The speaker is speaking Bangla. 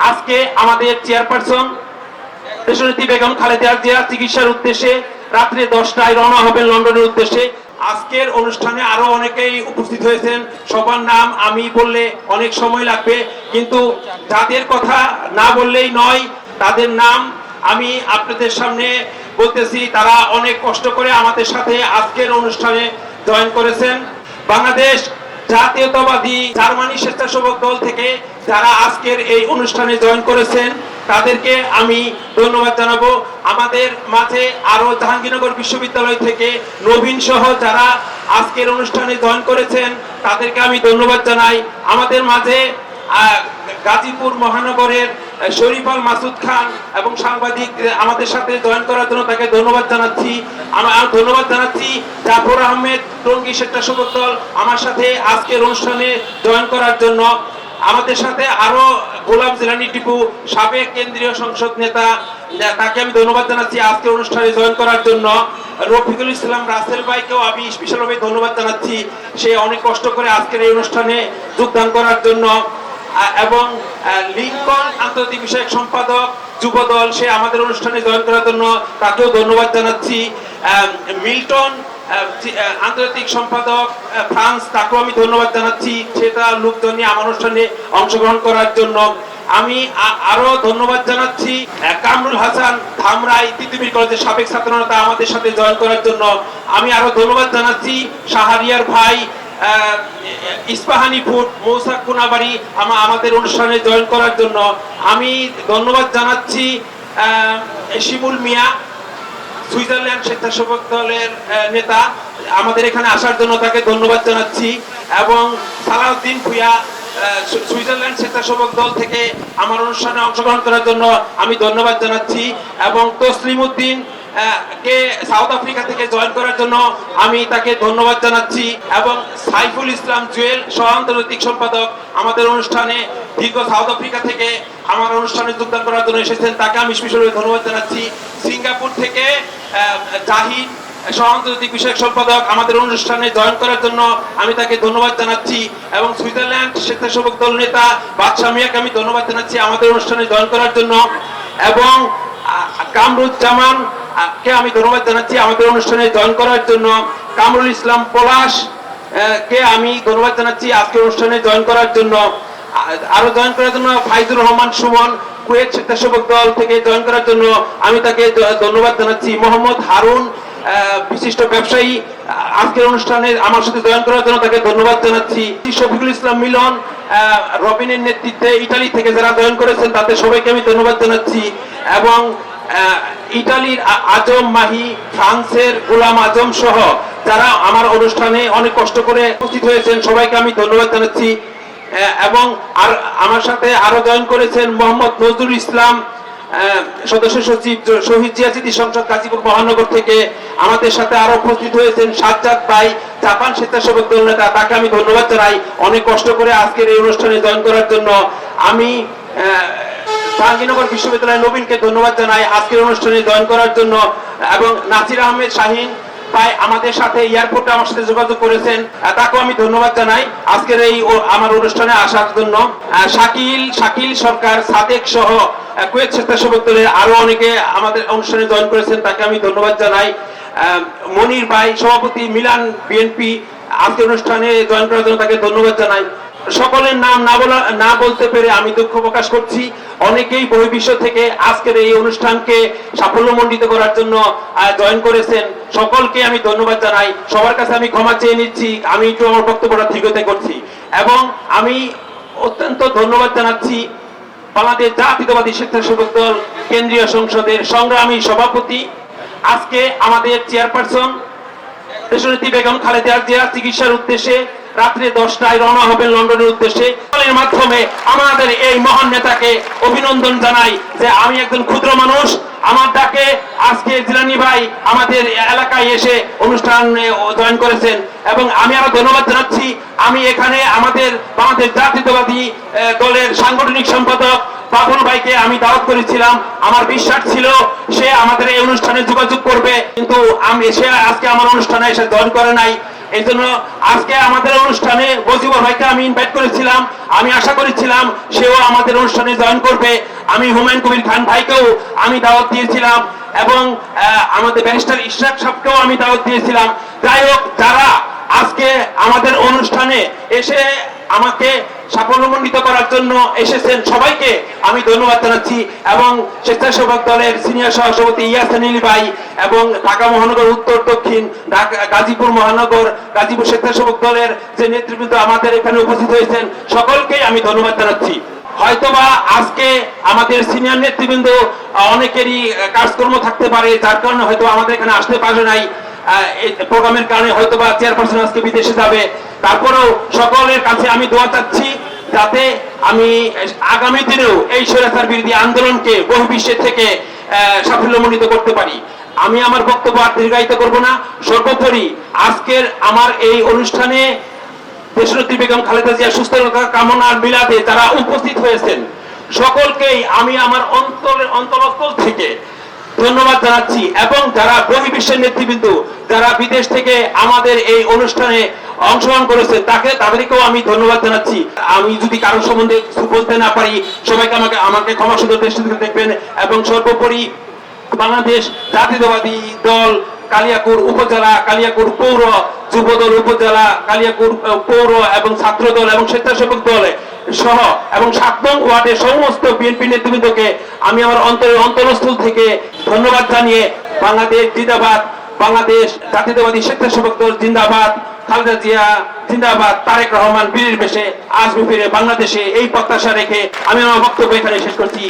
আজকে আমাদের চেয়ারপারসন দেশনেত্রী বেগম খালেদা জিয়া চিকিৎসার উদ্দেশ্যে রাত্রে দশটায় রওনা হবেন লন্ডনের উদ্দেশ্যে। আজকের অনুষ্ঠানে আরও অনেকেই উপস্থিত হয়েছেন। সবার নাম আমি বললে অনেক সময় লাগবে, কিন্তু যাদের কথা না বললেই নয়, তাদের নাম আমি আপনাদের সামনে বলতেছি। তারা অনেক কষ্ট করে আমাদের সাথে আজকের অনুষ্ঠানে জয়েন করেছেন। বাংলাদেশ জাতীয়তাবাদী জার্মানি স্বেচ্ছাসেবক দল থেকে যারা আজকের এই অনুষ্ঠানে জয়েন করেছেন, তাদেরকে আমি ধন্যবাদ জানাব। আমাদের মাঝে আরও জাহাঙ্গীরনগর বিশ্ববিদ্যালয় থেকে নবীন সহ যারা আজকের অনুষ্ঠানে জয়েন করেছেন, তাদেরকে আমি ধন্যবাদ জানাই। আমাদের মাঝে গাজীপুর মহানগরের শরীফ আল মাসুদ খান এবং সাংবাদিক আমাদের সাথে জয়েন করার জন্য তাকে ধন্যবাদ জানাচ্ছি। আমি আর ধন্যবাদ জানাচ্ছি জাফর আহমেদ, টঙ্গী স্বেচ্ছাসেবক দল, আমার সাথে আজকের অনুষ্ঠানে জয়েন করার জন্য। আমাদের সাথে আরও গোলাম জিলানি টিপু, সাবেক কেন্দ্রীয় সংসদ নেতা তাকে আমি ধন্যবাদ জানাচ্ছি আজকের অনুষ্ঠানে জয়েন করার জন্য। রফিকুল ইসলাম রাসেল ভাইকেও আমি স্পেশালভাবে ধন্যবাদ জানাচ্ছি। সে অনেক কষ্ট করে আজকের এই অনুষ্ঠানে যোগদান করার জন্য। এবং লিঙ্কন আন্তর্জাতিক বিষয়ক সম্পাদক যুবদল, সে আমাদের অনুষ্ঠানে জয়েন করার জন্য তাকেও ধন্যবাদ জানাচ্ছি। মিল্টন আন্তর্জাতিক সম্পাদক ফ্রান্স, তাকেও আমি ধন্যবাদ জানাচ্ছি। সেটা লোকজন নিয়ে আমার অনুষ্ঠানে অংশগ্রহণ করার জন্য। আমি আ- আরও ধন্যবাদ জানাচ্ছি কামরুল হাসান ধামরাই তিতুমির কলেজের সাবেক ছাত্রনেতা আমাদের সাথে জয়েন করার জন্য। আমি আরও ধন্যবাদ জানাচ্ছি শাহরিয়ার ভাই ইস্পাহানি ফুড মৌসাক কোনাবাড়ি আমা- আমাদের অনুষ্ঠানে জয়েন করার জন্য। আমি ধন্যবাদ জানাচ্ছি শিমুল মিয়া, সুইজারল্যান্ড স্বেচ্ছাসেবক দলের নেতা। আমাদের এখানে আসার জন্য তাকে ধন্যবাদ জানাচ্ছি। এবং সালাউদ্দিন ভুইয়া সুইজারল্যান্ড স্বেচ্ছাসেবক দল থেকে আমার অনুষ্ঠানে অংশগ্রহণ করার জন্য আমি ধন্যবাদ জানাচ্ছি। এবং তসলিম উদ্দিন কে সাউথ আফ্রিকা থেকে জয়েন করার জন্য আমি তাকে ধন্যবাদ জানাচ্ছি এবং সাইফুল ইসলাম জুয়েল, সহ আন্তর্জাতিক সম্পাদক আমাদের অনুষ্ঠানে দীর্ঘ সাউথ আফ্রিকা থেকে আমার অনুষ্ঠানে যোগদান করার জন্য এসেছেন। তাকে আমি স্পেশালি ধন্যবাদ জানাচ্ছি। সিঙ্গাপুর থেকে জাহিদ, সহ আন্তর্জাতিক বিষয়ক সম্পাদক আমাদের অনুষ্ঠানে জয়েন করার জন্য আমি তাকে ধন্যবাদ জানাচ্ছি এবং সুইজারল্যান্ড স্বেচ্ছাসেবক দল নেতা বাদশাহ মিয়াকে আমি ধন্যবাদ জানাচ্ছি আমাদের অনুষ্ঠানে জয়েন করার জন্য এবং কামরুজ্জামান কে আমি ধন্যবাদ জানাচ্ছি আমাদের অনুষ্ঠানে জয়েন করার জন্য। কামরুল ইসলাম পলাশ কে আমি ধন্যবাদ জানাচ্ছি আজকের অনুষ্ঠানে জয়েন করার জন্য। আরও জয়েন করার জন্য ফাইজুর রহমান সুমন, কুয়েত স্বেচ্ছাসেবক দল থেকে জয়েন করার জন্য আমি তাকে ধন্যবাদ জানাচ্ছি। মোহাম্মদ হারুন বিশিষ্ট ব্যবসায়ী আজকের অনুষ্ঠানে আমার সাথে জয়েন করার জন্য তাকে ধন্যবাদ জানাচ্ছি। শফিকুল ইসলাম মিলন রবিনের নেতৃত্বে ইটালি থেকে যারা জয়েন করেছেন তাদের সবাইকে আমি ধন্যবাদ জানাচ্ছি। এবং ইটালির আজম, মাহি, ফ্রান্সের গোলাম আজম সহ যারা আমার অনুষ্ঠানে অনেক কষ্ট করে উপস্থিত হয়েছেন, সবাইকে আমি ধন্যবাদ জানাচ্ছি। এবং আর আমার সাথে আরও জয়েন করেছেন মোহাম্মদ নজরুল ইসলাম সদস্য সচিব শহীদ জিয়াচিতি সংসদ গাজীপুর মহানগর থেকে আমাদের সাথে আরও উপস্থিত হয়েছেন সাজ্জাদ ভাই, জাপান স্বেচ্ছাসেবক দল নেতা, তাকে আমি ধন্যবাদ জানাই। অনেক কষ্ট করে আজকের এই অনুষ্ঠানে জয়েন করার জন্য আমি জাহাঙ্গীরনগর বিশ্ববিদ্যালয়ের নবীনকে ধন্যবাদ জানাই। আজকের অনুষ্ঠানে জয়েন করার জন্য এবং নাসির আহমেদ শাহিন ভাই আমাদের সাথে এয়ারপোর্টে আমার সাথে যোগাযোগ করেছেন। তাকেও আমি ধন্যবাদ জানাই আজকের এই আমার অনুষ্ঠানে আসার জন্য। শাকিল শাকিল সরকার, সাদেক সহ কুয়েত স্বেচ্ছাসেবক দলের আরও অনেকে আমাদের অনুষ্ঠানে জয়েন করেছেন, তাকে আমি ধন্যবাদ জানাই। মনির ভাই, সভাপতি মিলান বিএনপি আজকের অনুষ্ঠানে জয়েন করার জন্য তাকে ধন্যবাদ জানাই। সকলের নাম না বলা, না বলতে পেরে আমি দুঃখ প্রকাশ করছি। অনেকেই বহির্বিশ্ব থেকে আজকের এই অনুষ্ঠানকে সাফল্যমণ্ডিত করার জন্য জয়েন করেছেন। সকলকে আমি ধন্যবাদ জানাই। সবার কাছে আমি ক্ষমা চেয়ে নিচ্ছি। আমি একটু আমার বক্তব্যটা দীর্ঘতে করছি। এবং আমি অত্যন্ত ধন্যবাদ জানাচ্ছি বাংলাদেশ জাতীয়তাবাদী স্বেচ্ছাসেবক দল, কেন্দ্রীয় সংসদের সংগ্রামী সভাপতি। আজকে আমাদের চেয়ারপারসন বেগম খালেদা জিয়া চিকিৎসার উদ্দেশ্যে রাত্রে দশটায় রওনা হবেন লন্ডনের উদ্দেশ্যে। মাধ্যমে আমাদের এই মহান নেতাকে অভিনন্দন জানাই যে আমি একজন ক্ষুদ্র মানুষ, আমার ডাকে আজকে জিলানি ভাই আমাদের এলাকায় এসে অনুষ্ঠানে জয়েন করেছেন এবং আমি আরও ধন্যবাদ জানাচ্ছি। আমি এখানে আমাদের বাংলাদেশ জাতীয়তাবাদী দলের সাংগঠনিক সম্পাদক বাবুল ভাইকে আমি দাওয়াত করেছিলাম। আমার বিশ্বাস ছিল সে আমাদের এই অনুষ্ঠানে যোগাযোগ করবে, কিন্তু আমি সে আজকে আমার অনুষ্ঠানে এসে জয়েন করে নাই। এই জন্য আজকে আমাদের অনুষ্ঠানে বজিবর ভাইকে আমি ইনভাইট করেছিলাম, আমি আশা করেছিলাম সেও আমাদের অনুষ্ঠানে জয়েন করবে। আমি হুমায়ুন কবির খান ভাইকেও আমি দাওয়াত দিয়েছিলাম এবং আমাদের ব্যারিস্টার ইশরাক সাহেবকেও আমি দাওয়াত দিয়েছিলাম। যাই হোক, যারা আজকে আমাদের অনুষ্ঠানে এসে আমাকে সাফল্যমণ্ডিত করার জন্য এসেছেন সবাইকে আমি ধন্যবাদ জানাচ্ছি এবং স্বেচ্ছাসেবক দলের সিনিয়র সহসভাপতি ইয়াসান আলী ভাই এবং ঢাকা মহানগর, উত্তর, দক্ষিণ গাজীপুর মহানগর, গাজীপুর স্বেচ্ছাসেবক দলের যে নেতৃবৃন্দ আমাদের এখানে উপস্থিত হয়েছেন, সকলকেই আমি ধন্যবাদ জানাচ্ছি। হয়তোবা আজকে আমাদের সিনিয়র নেতৃবৃন্দ অনেকেরই কাজকর্ম থাকতে পারে, যার কারণে হয়তো আমাদের এখানে আসতে পারে নাই। প্রোগ্রামের কারণে হয়তোবা চেয়ারপারসন আজকে বিদেশে যাবে। তারপরেও সকলের কাছে আমি দোয়া চাচ্ছি যাতে আমি আগামী দিনেও এই স্বৈরাচার বিরোধী আন্দোলনকে বহির্বিশ্বের থেকে আহ, সাফল্যমণ্ডিত করতে পারি। আমি আমার বক্তব্য আর দীর্ঘায়িত করব না। সর্বোপরি আজকের আমার এই অনুষ্ঠানে দেশনেত্রী বেগম খালেদা জিয়া সুস্থতা কামনার মিলাদে যারা উপস্থিত হয়েছেন সকলকেই আমি আমার অন্তরের অন্তরস্থল থেকে ধন্যবাদ জানাচ্ছি এবং যারা বহির্বিশ্বের নেতৃবৃন্দ যারা বিদেশ থেকে আমাদের এই অনুষ্ঠানে অংশগ্রহণ করেছে, তাকে, তাদেরকেও আমি ধন্যবাদ জানাচ্ছি। আমি যদি কারোর সম্বন্ধে কিছু বলতে না পারি, সবাইকে আমাকে আমাকে ক্ষমা সুন্দর দৃষ্টিতে দেখবেন এবং সর্বোপরি বাংলাদেশ জাতীয়তাবাদী দল কালিয়াকুর উপজেলা, কালিয়াকুর পৌর যুবদল উপজেলা, কালিয়াকুর পৌর এবং ছাত্র দল এবং স্বেচ্ছাসেবক দল সহ এবং সাত নং ওয়ার্ডের সমস্ত বিএনপি নেতৃবৃন্দকে আমি আমার অন্তরের অন্তরস্থল থেকে ধন্যবাদ জানিয়ে বাংলাদেশ জিন্দাবাদ, বাংলাদেশ জাতীয়তাবাদী স্বেচ্ছাসেবক দল জিন্দাবাদ। খালেদা জিয়া জিন্দাবাদ, তারেক রহমান বীরের বেশে আসবে ফিরে বাংলাদেশে এই প্রত্যাশা রেখে আমি আমার বক্তব্য এখানে শেষ করছি।